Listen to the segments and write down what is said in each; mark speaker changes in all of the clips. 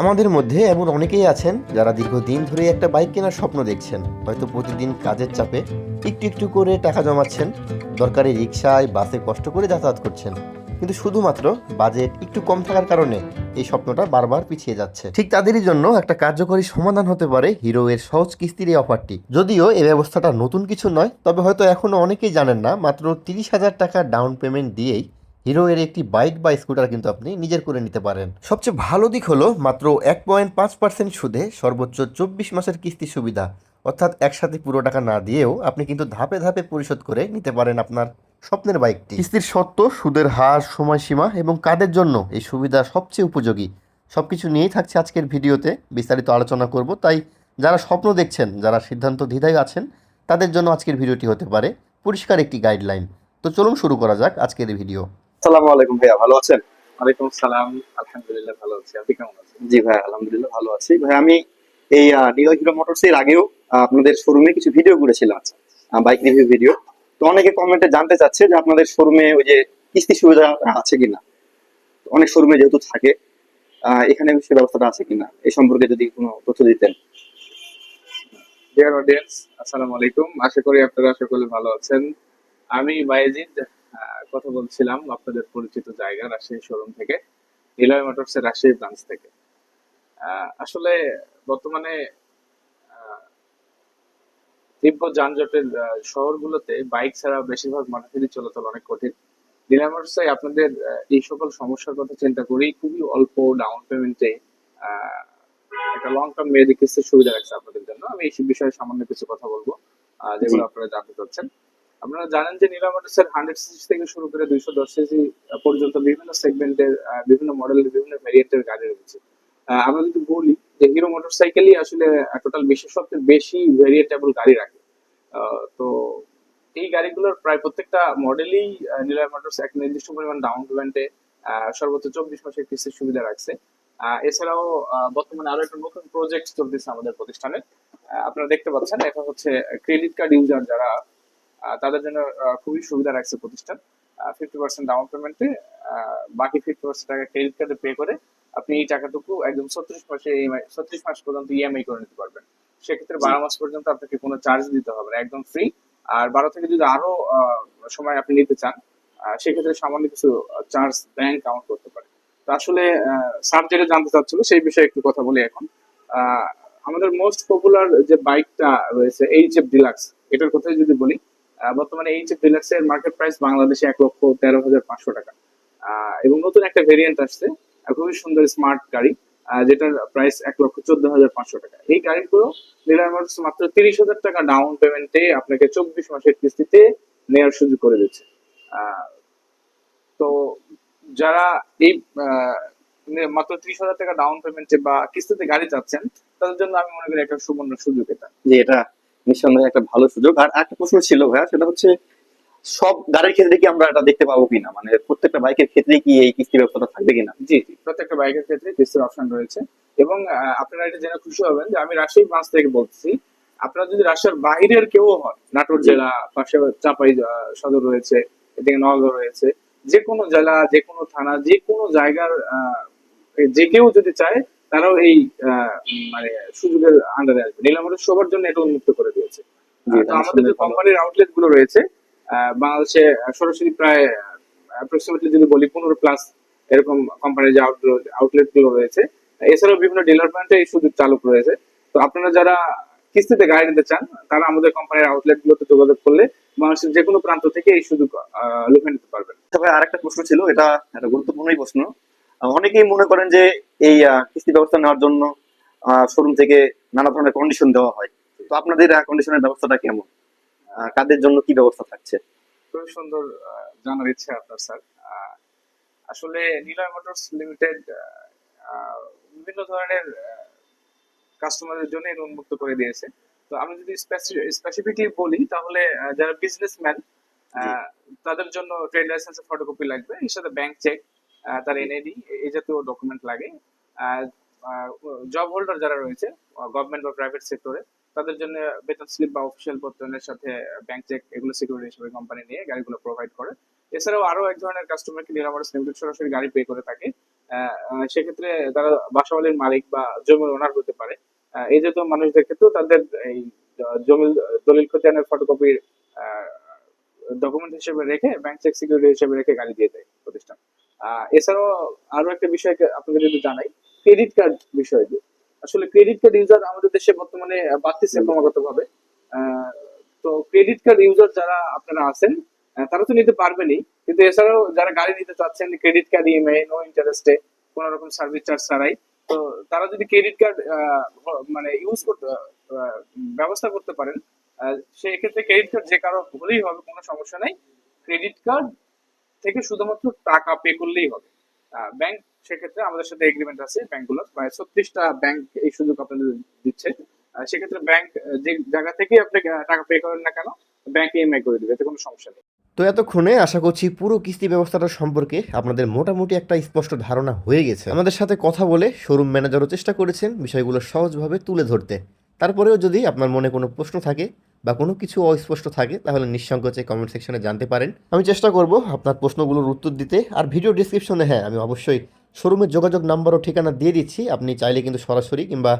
Speaker 1: আমাদের মধ্যে এমন অনেকেই আছেন যারা দীর্ঘদিন ধরে একটা বাইক কেনার স্বপ্ন দেখছেন। হয়তো প্রতিদিন কাজের চাপে একটু একটু করে টাকা জমাচ্ছেন, দরকারি রিক্সায়, বাসে কষ্ট করে যাতায়াত করছেন। কিন্তু শুধুমাত্র বাজেট একটু কম থাকার কারণে এই স্বপ্নটা বারবার পিছিয়ে যাচ্ছে। ঠিক তাদেরই জন্য একটা কার্যকরী সমাধান হতে পারে হিরো এর সহজ কিস্তির এই অফারটি। যদিও এই ব্যবস্থাটা নতুন কিছু নয়, তবে হয়তো এখনও অনেকেই জানেন না, মাত্র তিরিশ হাজার টাকা ডাউন পেমেন্ট দিয়েই হিরো এর একটি বাইক বা স্কুটার কিন্তু আপনি নিজের করে নিতে পারেন। সবচেয়ে ভালো দিক হলো মাত্র এক পয়েন্ট পাঁচ পার্সেন্ট সুদে সর্বোচ্চ চব্বিশ মাসের কিস্তি সুবিধা। অর্থাৎ একসাথে পুরো টাকা না দিয়েও আপনি কিন্তু ধাপে ধাপে পরিশোধ করে নিতে পারেন আপনার স্বপ্নের বাইকটি। কিস্তির শর্ত, সুদের হার, সময়সীমা এবং কাদের জন্য এই সুবিধা সবচেয়ে উপযোগী। সব কিছু নিয়েই থাকছে আজকের ভিডিওতে, বিস্তারিত আলোচনা করব। তাই যারা স্বপ্ন দেখছেন, যারা সিদ্ধান্ত দ্বিধায় আছেন, তাদের জন্য আজকের ভিডিওটি হতে পারে পরিষ্কার একটি গাইডলাইন তো চলুন শুরু করা যাক আজকের ভিডিও।
Speaker 2: আসসালামু আলাইকুম ভাইয়া ভালো আছেন?
Speaker 3: ওয়ালাইকুম সালাম আলহামদুলিল্লাহ ভালো আছি। আপনি কেমন আছেন?
Speaker 2: জি ভাই আলহামদুলিল্লাহ ভালো আছি। ভাই আমি এই নিলয় হিরো মোটরস এর আগেও আপনাদের শোরুমে কিছু ভিডিও করেছিলাম বাইক রিভিউ ভিডিও তো অনেকে কমেন্টে জানতে চাচ্ছে যে আপনাদের শোরুমে ওই যে কিস্তি সুবিধা আছে কিনা। অনেক শোরুমে যেহেতু থাকে আহ, এখানে সে ব্যবস্থাটা আছে কিনা? এই সম্পর্কে যদি কোনো তথ্য দিতেন।
Speaker 3: ডিয়ার অডিয়েন্স আসসালামু আলাইকুম। আশা করি আপনারা সকলে ভালো আছেন। আমি বায়েজিদ আহ, কথা বলছিলাম আপনাদের পরিচিত জায়গা রাজশাহী শোরুম থেকে নিলয় মোটরস এর রাজশাহী ব্রাঞ্চ থেকে। আসলে বর্তমানে তীব্র যানজটের শহরগুলোতে বাইক ছাড়া বেশিরভাগ মানুষেরই চলাচল অনেক কঠিন। নিলয় মোটরসে আপনাদের এই সকল সমস্যার কথা চিন্তা করেই খুবই অল্প ডাউন পেমেন্টে একটা লং টার্ম মেয়াদি কিস্তির সুবিধা রাখছে আপনাদের জন্য। আমি এই বিষয়ে সামান্য কিছু কথা বলব আহ, যেগুলো আপনারা জানতে চাচ্ছেন। আপনারা জানেন যে নীলা মোটরসের হান্ড্রেড সিসি থেকে শুরু করে দুইশো দশ সিসি পর্যন্ত বিভিন্ন সেগমেন্টের বিভিন্ন মডেলের বিভিন্ন ভ্যারিয়েন্টের গাড়ি রয়েছে। আমরা যদি বলি যে হিরো মোটরসাইকেলই আসলে টোটাল সবচেয়ে বেশি ভ্যারিয়েটেবল গাড়ি রাখে। তো এই গাড়িগুলোর প্রায় প্রত্যেকটা মডেলই নিলয় মোটরস এক নির্দিষ্ট পরিমাণ ডাউন পেমেন্টে সর্বোচ্চ চব্বিশ মাসের কিস্তির সুবিধা রাখছে। এছাড়াও বর্তমানে আরও একটা নতুন প্রজেক্ট চলতেছে আমাদের প্রতিষ্ঠানে। আপনারা দেখতে পাচ্ছেন, এটা হচ্ছে ক্রেডিট কার্ড ইউজার যারা তাদের জন্য খুবই সুবিধা রাখছে প্রতিষ্ঠান। ফিফটি পার্সেন্ট ডাউন পেমেন্টে বাকি ফিফটি পার্সেন্ট টাকা ক্রেডিট কার্ডে পে করে আপনি এই টাকাটুকু একদম ছত্রিশ মাসে ছত্রিশ মাস পর্যন্ত ইএমআই করে নিতে পারবেন। সেক্ষেত্রে বারো মাস পর্যন্ত আপনাকে কোনো চার্জ দিতে হবে না একদম ফ্রি আর বারো থেকে যদি আরও সময় আপনি নিতে চান সেক্ষেত্রে সামান্য কিছু চার্জ ব্যাংক কাউন্ট করতে পারে তো আসলে স্যার যেটা জানতে চাচ্ছিল সেই বিষয়ে একটু কথা বলি এখন। আহ, আমাদের মোস্ট পপুলার যে বাইকটা রয়েছে এইচ এফ ডিলাক্স এটার কথাই যদি বলি বর্তমানে এইচ এফ ডিলাক্স এর মার্কেট প্রাইস বাংলাদেশে এক লক্ষ তেরো হাজার পাঁচশো টাকা। এবং নতুন একটা ভেরিয়েন্ট আসছে খুবই সুন্দর স্মার্ট গাড়ি যেটার প্রাইস এক লক্ষ চোদ্দ হাজার পাঁচশো টাকা। এই গাড়িগুলো নিলয় মোটরস মাত্র তিরিশ হাজার টাকা ডাউন পেমেন্টে আপনাকে চব্বিশ মাসের কিস্তিতে নেওয়ার সুযোগ করে দিচ্ছে। তো যারা এই মাত্র ত্রিশ হাজার টাকা ডাউন পেমেন্টে বা কিস্তিতে গাড়ি চাচ্ছেন, তাদের জন্য আমি মনে করি একটা সুবর্ণ সুযোগ এটা।
Speaker 2: যে এটা নিঃসন্দেহে একটা ভালো সুযোগ। আর একটা প্রশ্ন ছিল ভাইয়া সেটা হচ্ছে সব গাড়ির ক্ষেত্রে কি আমরা এটা দেখতে পাবো কিনা? মানে প্রত্যেকটা বাইকের ক্ষেত্রে কি এই কিস্তি ব্যবস্থাটা থাকবে কিনা?
Speaker 3: জি জি প্রত্যেকটা বাইকের ক্ষেত্রে কিস্তির অপশন রয়েছে। এবং আপনারা এটা জেনে খুশি হবেন যে আমি রাজশাহী ব্রাঞ্চ থেকে বলছি আপনারা যদি রাজশাহীর বাইরের কেউ হন নাটোর জেলা পাশে চাপাই সদর রয়েছে এদিকে নওগাঁ রয়েছে যে কোনো জেলা যে কোনো থানা যে কোনো জায়গার আহ, যে কেউ যদি চায় তারাও এই মানে সুযোগের আন্ডারে আসবে। নীলামরের সবার জন্য এটা উন্মুক্ত করে দিয়েছে। তো আমাদের যে কোম্পানির আউটলেটগুলো রয়েছে বাংলাদেশে সরাসরি প্রায় অ্যাপ্রক্সিমেটলি যদি বলি পনেরো প্লাস এরকম কোম্পানির যে আউটলেটগুলো রয়েছে এছাড়াও বিভিন্ন ডিলার পয়েন্টে এই সুযোগ চালু রয়েছে তো আপনারা যারা কিস্তিতে গাড়ি নিতে চান তারা আমাদের কোম্পানির আউটলেট গুলোতে যোগাযোগ করলে বাংলাদেশের যে কোনো প্রান্ত থেকে এই সুযোগ লুফে নিতে পারবেন।
Speaker 2: তবে আরেকটা প্রশ্ন ছিল এটা একটা গুরুত্বপূর্ণই প্রশ্ন। অনেকেই মনে করেন যে এই কিস্তি ব্যবস্থা নেওয়ার জন্য শোরুম থেকে নানা ধরনের কন্ডিশন দেওয়া হয়। তো আপনাদের কন্ডিশনের ব্যবস্থাটা কেমন? কাদের জন্য কি ব্যবস্থা থাকছে?
Speaker 3: খুবই সুন্দর জানার ইচ্ছে আপনার স্যার। আসলে নিলয় মোটরস লিমিটেড বিভিন্ন ধরনের কাস্টমারদের জন্য এটা উন্মুক্ত করে দিয়েছে। তো আমি যদি স্পেসিফিকলি বলি তাহলে যারা বিজনেসম্যান তাদের জন্য ট্রেড লাইসেন্সের ফটোকপি লাগবে। এর সাথে ব্যাংক চেক তার এনআইডি এই জাতীয় ডকুমেন্ট লাগে। জব হোল্ডার যারা রয়েছে গভর্নমেন্ট বা প্রাইভেট সেক্টরে তাদের জন্য বেতন স্লিপ বা অফিসিয়াল পত্রের সাথে ব্যাংক চেক এগুলো সিকিউরিটি হিসেবে কোম্পানি নিয়ে গাড়িগুলো প্রোভাইড করে। এছাড়াও আরও এক ধরনের কাস্টমারকে নিরাময় লিমিটেড সরাসরি গাড়ি পে করে থাকে। সেক্ষেত্রে তারা বাসাবাড়ির মালিক বা জমির ওনার হতে পারে। এই জাতীয় মানুষদের ক্ষেত্রেও তাদের এই আহ, জমি দলিল খতিয়ানের ফটোকপির ডকুমেন্ট হিসেবে রেখে ব্যাংক চেক সিকিউরিটি হিসেবে রেখে গাড়ি দিয়ে দেয় প্রতিষ্ঠান। এছাড়াও আরও একটা বিষয় আপনাকে যদি জানাই ক্রেডিট কার্ড বিষয়টি আসলে ক্রেডিট কার্ড ইউজার আমাদের দেশে বর্তমানে বাড়তেছে ক্রমাগত ভাবে তো ক্রেডিট কার্ড ইউজার যারা আপনারা আছেন তারা তো নিতে পারবেনই। কিন্তু এছাড়াও যারা গাড়ি নিতে চাচ্ছেন ক্রেডিট কার্ড ইএমআই নো ইন্টারেস্টে কোন রকম সার্ভিস চার্জ ছাড়াই তো তারা যদি ক্রেডিট কার্ড মানে ইউজ করতে ব্যবস্থা করতে পারেন আহ, সেক্ষেত্রে ক্রেডিট কার্ড যে কারও হলেই হবে কোনো সমস্যা নাই। ক্রেডিট কার্ড থেকে শুধুমাত্র টাকা পে করলেই হবে। ব্যাংক সেক্ষেত্রে আমাদের সাথে এগ্রিমেন্ট আছে ব্যাংকগুলোর প্রায় ছত্রিশটা ব্যাংক এই সুযোগ আপনাদের দিচ্ছে। সেক্ষেত্রে ব্যাংক যে জায়গা থেকে আপনি টাকা পে করেন না কেন ব্যাংক ইএমআই করে দেবে, এতে কোনো সমস্যা নেই।
Speaker 1: তো এতক্ষণে আশা করছি পুরো কিস্তি ব্যবস্থাটা সম্পর্কে আপনাদের মোটামুটি একটা স্পষ্ট ধারণা হয়ে গেছে। আমাদের সাথে কথা বলে শোরুম ম্যানেজারও চেষ্টা করেছেন বিষয়গুলো সহজভাবে তুলে ধরতে। তারপরেও যদি আপনার মনে কোনো প্রশ্ন থাকে বা কোনো কিছু অস্পষ্ট থাকে, তাহলে নিঃসংকোচে কমেন্ট সেকশনে জানতে পারেন। আমি চেষ্টা করব আপনার প্রশ্নগুলোর উত্তর দিতে। আর ভিডিও ডিসক্রিপশনে হ্যাঁ আমি অবশ্যই শোরুমের যোগাযোগ নাম্বার ও ঠিকানা দিয়ে দিচ্ছি। আপনি চাইলে কিন্তু সরাসরি কিংবা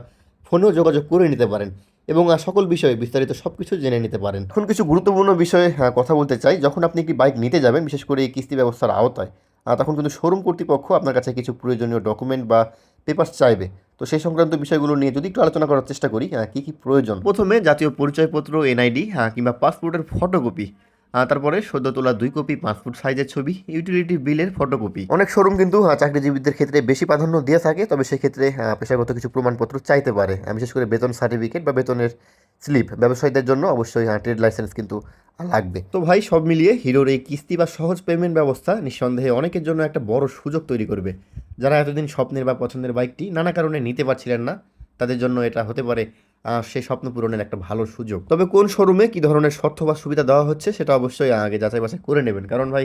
Speaker 1: ফোনেও যোগাযোগ করে নিতে পারেন এবং সকল বিষয়ে বিস্তারিত সব কিছু জেনে নিতে পারেন। এখন কিছু গুরুত্বপূর্ণ বিষয়ে কথা বলতে চাই। যখন আপনি একটি বাইক নিতে যাবেন, বিশেষ করে এই কিস্তি ব্যবস্থার আওতায় তখন কিন্তু শোরুম কর্তৃপক্ষ আপনার কাছে কিছু প্রয়োজনীয় ডকুমেন্ট বা পেপার্স চাইবে। তো সেই সংক্রান্ত বিষয়গুলো নিয়ে যদি একটু আলোচনা করার চেষ্টা করি হ্যাঁ কী কী প্রয়োজন? প্রথমে জাতীয় পরিচয়পত্র এনআইডি কিংবা পাসপোর্টের ফটোকপি হ্যাঁ তারপরে সদ্য তোলা দুই কপি পাসপোর্ট সাইজের ছবি ইউটিলিটি বিলের ফটোকপি অনেক শোরুম কিন্তু চাকরিজীবীদের ক্ষেত্রে বেশি প্রাধান্য দিয়ে থাকে তবে সেক্ষেত্রে পেশাগত কিছু প্রমাণপত্র চাইতে পারে। বিশেষ করে বেতন সার্টিফিকেট বা বেতনের স্লিপ। ব্যবসায়ীদের জন্য অবশ্যই হ্যাঁ ট্রেড লাইসেন্স কিন্তু লাগবে। তো ভাই, সব মিলিয়ে হিরোর এই কিস্তি বা সহজ পেমেন্ট ব্যবস্থা নিঃসন্দেহে অনেকের জন্য একটা বড় সুযোগ তৈরি করবে। যারা এতদিন স্বপ্নের বা পছন্দের বাইকটি নানা কারণে নিতে পারছিলেন না, তাদের জন্য এটা হতে পারে সেই স্বপ্ন পূরণের একটা ভালো সুযোগ। তবে কোন শোরুমে কী ধরনের শর্ত বা সুবিধা দেওয়া হচ্ছে, সেটা অবশ্যই আগে যাচাই বাছাই করে নেবেন। কারণ ভাই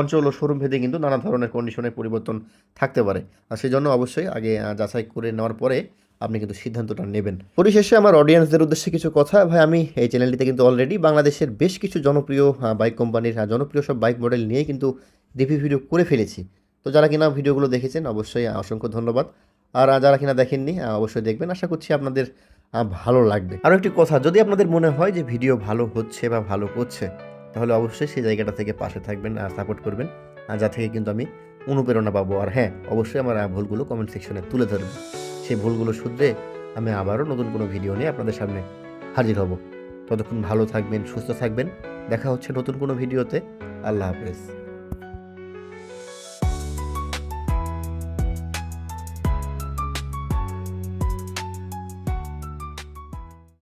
Speaker 1: অঞ্চল ও শোরুম ভেদে কিন্তু নানা ধরনের কন্ডিশনের পরিবর্তন থাকতে পারে। আর সেই জন্য অবশ্যই আগে যাচাই করে নেওয়ার পরে আপনি কিন্তু সিদ্ধান্তটা নেবেন। পরিশেষে আমার অডিয়েন্সদের উদ্দেশ্যে কিছু কথা। ভাই, আমি এই চ্যানেলটিতে কিন্তু অলরেডি বাংলাদেশের বেশ কিছু জনপ্রিয় বাইক কোম্পানির জনপ্রিয় সব বাইক মডেল নিয়ে কিন্তু রিভিউ ভিডিও করে ফেলেছি। তো যারা কিনা ভিডিওগুলো দেখেছেন, অবশ্যই অসংখ্য ধন্যবাদ। আর যারা কিনা দেখেননি অবশ্যই দেখবেন। আশা করছি আপনাদের ভালো লাগবে। আরও একটি কথা, যদি আপনাদের মনে হয় যে ভিডিও ভালো হচ্ছে বা ভালো করছে, তাহলে অবশ্যই সেই জায়গাটা থেকে পাশে থাকবেন আর সাপোর্ট করবেন। যা থেকে কিন্তু আমি অনুপ্রেরণা পাবো। আর হ্যাঁ অবশ্যই আমার ভুলগুলো কমেন্ট সেকশনে তুলে ধরবেন। সেই ভুলগুলো শুধরে আমি আবারও নতুন কোনো ভিডিও নিয়ে আপনাদের সামনে হাজির হব। ততক্ষণ ভালো থাকবেন, সুস্থ থাকবেন। দেখা হচ্ছে নতুন কোনো ভিডিওতে। আল্লাহ হাফেজ।